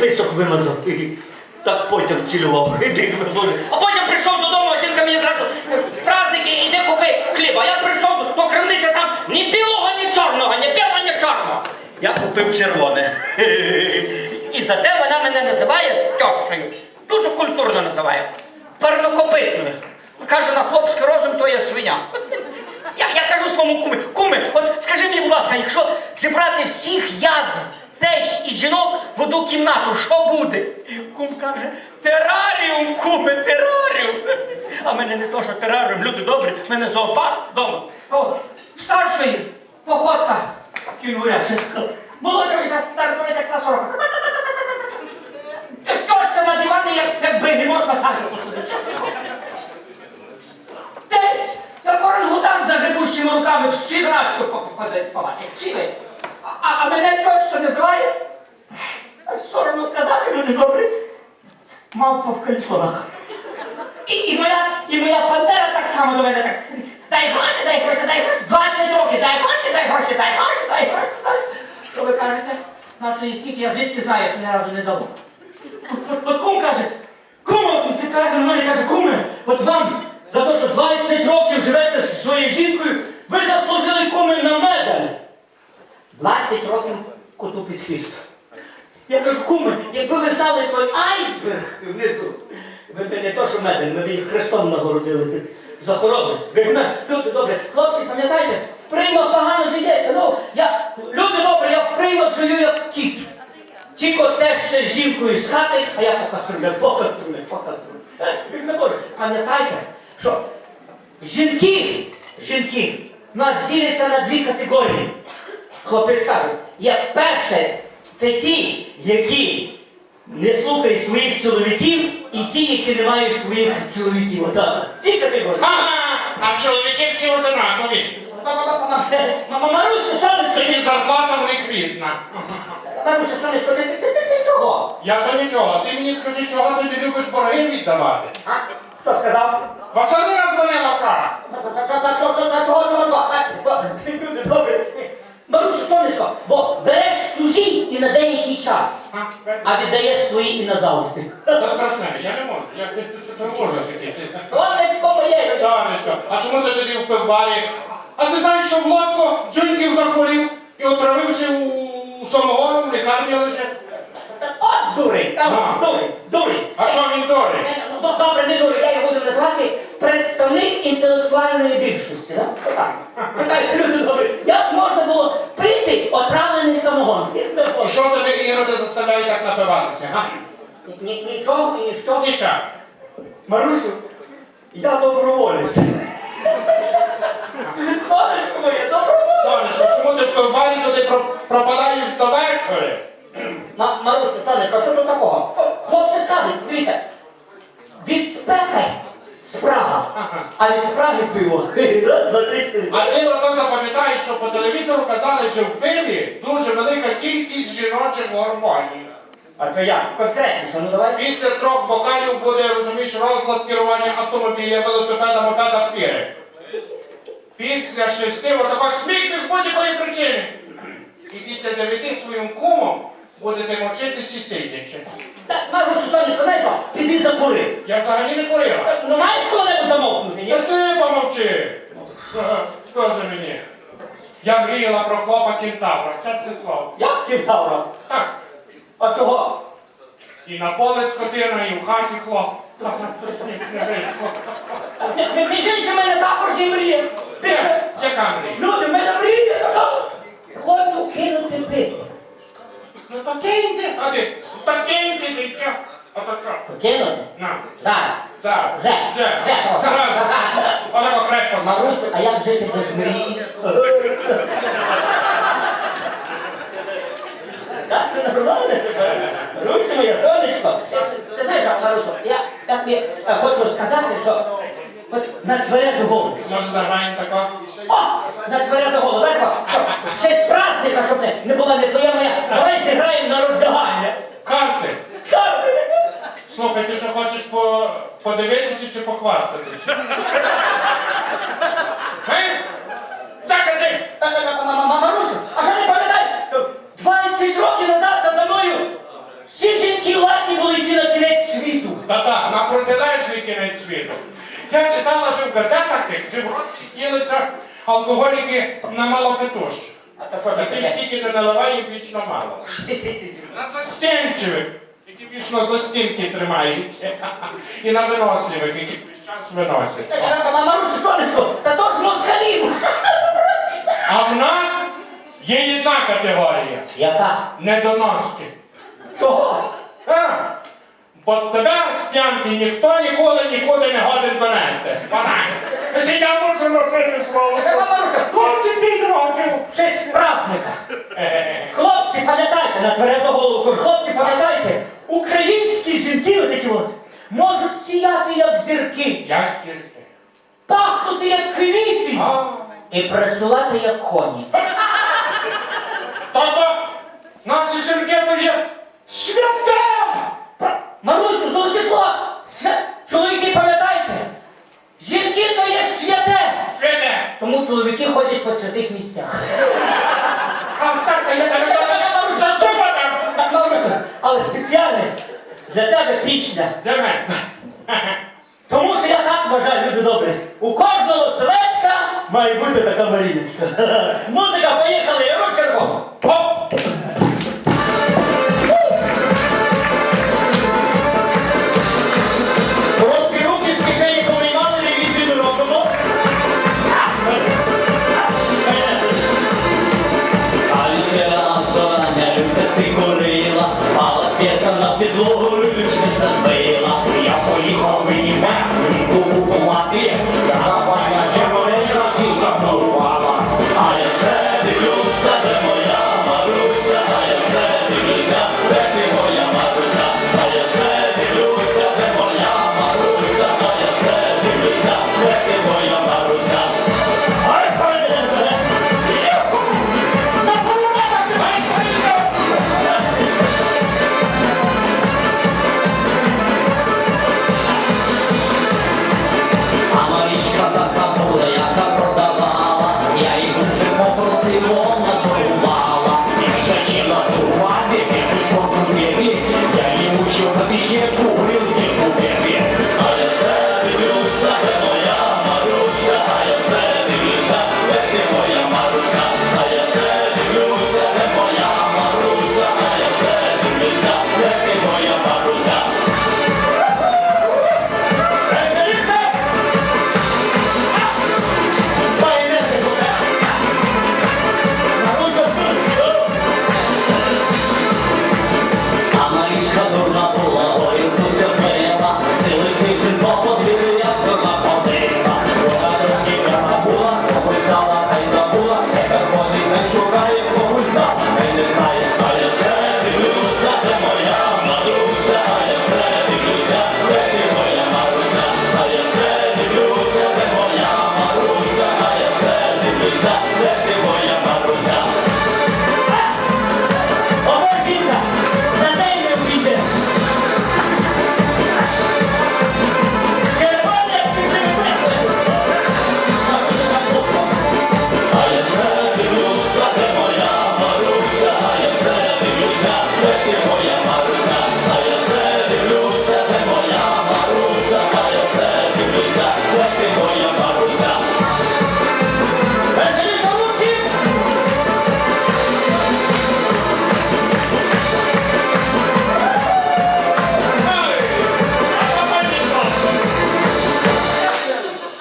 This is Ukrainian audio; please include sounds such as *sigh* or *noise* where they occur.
список вимазав. Так потяг цілював. А потім прийшов додому, жінка мені зразу праздники, іди купи хліба. Я прийшов до крамниці, там ні білого, ні чорного, ні білого, ні чорного. Я купив червоне. І зате вона мене називає стьощею. Дуже культурно називає. Парнокопитною. Каже, на хлопський розум то є свиня. Я, я кажу своєму кумі, куми, от скажи мені, будь ласка, якщо зібрати всіх язв, тещ і жінок одну кімнату, що буде? Кум каже, тераріум, куме, тераріум. А мене не то, що тераріум, люди добрі, мене зоопарк вдома. Старшої походка кінгуряча. Молодшого так говорить, як на 40. Тьошка на дивані, як, як бегемот на тазику сидить. Десь, як орангутан за грибущими руками, всі зрачку побачить. Всі ви. А, а, а мене тьоща називає, а соромно сказати, люди добрі, мавпа в кальсонах. І, і, моя, і моя пантера так само до мене так. Дай гроші, дай гроші, дай гроші. 20 років, дай гроші, дай гроші, дай гроші, дай гроші. Що ви кажете? Нашої скільки я звідки знаю, що ні разу не дало. От, от, кум каже, він підказує на мене, каже, куме, от вам за те, що 20 років живете з своєю жінкою, ви заслужили куме на медаль. 20 років коту під хвіст. Я кажу, куме, якби ви знали той айсберг внизу, ви б не то, що медаль, ми б їх хрестом нагородили за мене, люди добре, хлопці, пам'ятаєте, в приймах погано жиється. Ну, я, люди добре, я в приймах жию як кіт. Тільки те ще жінкою з хати, а я по каструлях, по каструлях, по каструлях. Е, не. Пам'ятайте, що жінки, жінки, нас діляться на дві категорії. Хлопець каже, як перше, це ті, які не слухають своїх чоловіків, і ті, які не мають своїх чоловіків. Отак. Ті категорії. Ага, а чоловіки всі одинакові. Маруся, сонечко, І зарплата в них різна. Маруся, сонечко, ти, ти, ти, ти чого? Я то нічого, ти мені скажи, чого ти не любиш борги віддавати? А? Хто сказав? Василина дзвонила вчора. Та чого, та чого, чого, чого? Ти люди добре. Маруся, сонечко, бо і на деякий час, А, віддає свої і назавжди. Та страшне, я не можу. Я ужас якийсь. Сонечко моє! Сонечко, а чому ти тоді в пивбарі? А ти знаєш, що Владко Дзюньків захворів і отравився у самогоном в лікарні лежить? Дурень, там, А. дурень, дурень. А що він дорий? Ну, Добре, не дурень, я його буду назвати представник інтелектуальної більшості, так? Отак. Питайся, люди добрі, як можна було пити отравлений самогон? І що тебе іроди заставляють так напиватися, га? Ні- Нічого і ніщо. Нічого. Марусю, я доброволець. Сонечко моє, добровольно. Сонечко, чому ти в пивбарі туди про- пропадаєш до вечора? Ма- Марусю, сонечко, а що тут такого? Хлопці скажуть, дивіться, від спеки спрага, а від спраги пиво. Раз, два, три, чотири. А ти ото запам'ятаєш, що по телевізору казали, що в пиві дуже велика кількість жіночих гормонів. А то як? Конкретніше, ну давай. Після трьох бокалів буде, розумієш, розлад керування автомобіля, велосипеда, мопеда, фіри. Після шести отако сміх без будь-якої причини. І після дев'яти своїм кумом будете мочитися сидячи. Так, Марусю, сонечко, знаєш що? Піди закури. Я взагалі не курила. Ну маєш коли-небудь замовкнути, ні? Та ти помовчи. *laughs* Скажи мені. Я мріяла про хлопа кентавра, чесне слово. Як кентавра? Так. А чого? І на поле скотина, і в хаті хлоп. *laughs* Мі- мі- Між іншим, в мене також є мрія. Де? Яка мрія? Люди, в мене мрія така. Хочу кинути пити. Ну то киньте. А ти? Та киньте ти що? А що? Кинути? На. Зараз. Так. Вже. Вже. Вже. Зразу. *laughs* Отако хрест поставив. Марусю, а як жити без мрії? Так, це нормально? Руся моя, сонечко. Ти знаєш, Марусю, я так тобі е, хочу сказати, що от на тверезу голову. Може заграємо тако? О, на тверезу голову, дай бо, що, праздника, щоб не, не була не твоя моя. Давай зіграємо на роздягання. Карти. Карти! Слухай, ти що хочеш по... подивитися чи похвастатися? Ге? Закати! Та, в газетах, як вже в Росії ділиться алкоголіки на малопетущ. А що Яким скільки не наливає, їм вічно мало. На застенчивих, які вічно за стінки тримаються. І на виносливих, які весь час виносять. Та то ж москалів. А в нас є одна категорія Яка? недоноски. Чого? Так. Бо тебе з п'янки ніхто ніколи нікуди не годен донести. Вона. Ще я можу носити слово. Та, Маруся, 25 років. в честь праздника. Е, Хлопці, пам'ятайте, на тверезу голову, хлопці, пам'ятайте, українські жінки отакі от можуть сіяти як зірки, Як тільки. пахнути як квіти і працювати як коні. Тобто наші жінки то є святе. Марусю, золоті слова! Свя... Чоловіки, пам'ятайте! Жінки то є святе! Святе. Тому чоловіки ходять по святих місцях. А так, я тебе Маруся, Що там? Так, Маруся, але спеціально для тебе пічня. Для мене. Тому що я так вважаю, люди добрі. У кожного селечка має бути така Маріночка. *laughs* Музика, поїхали, і ручка руком.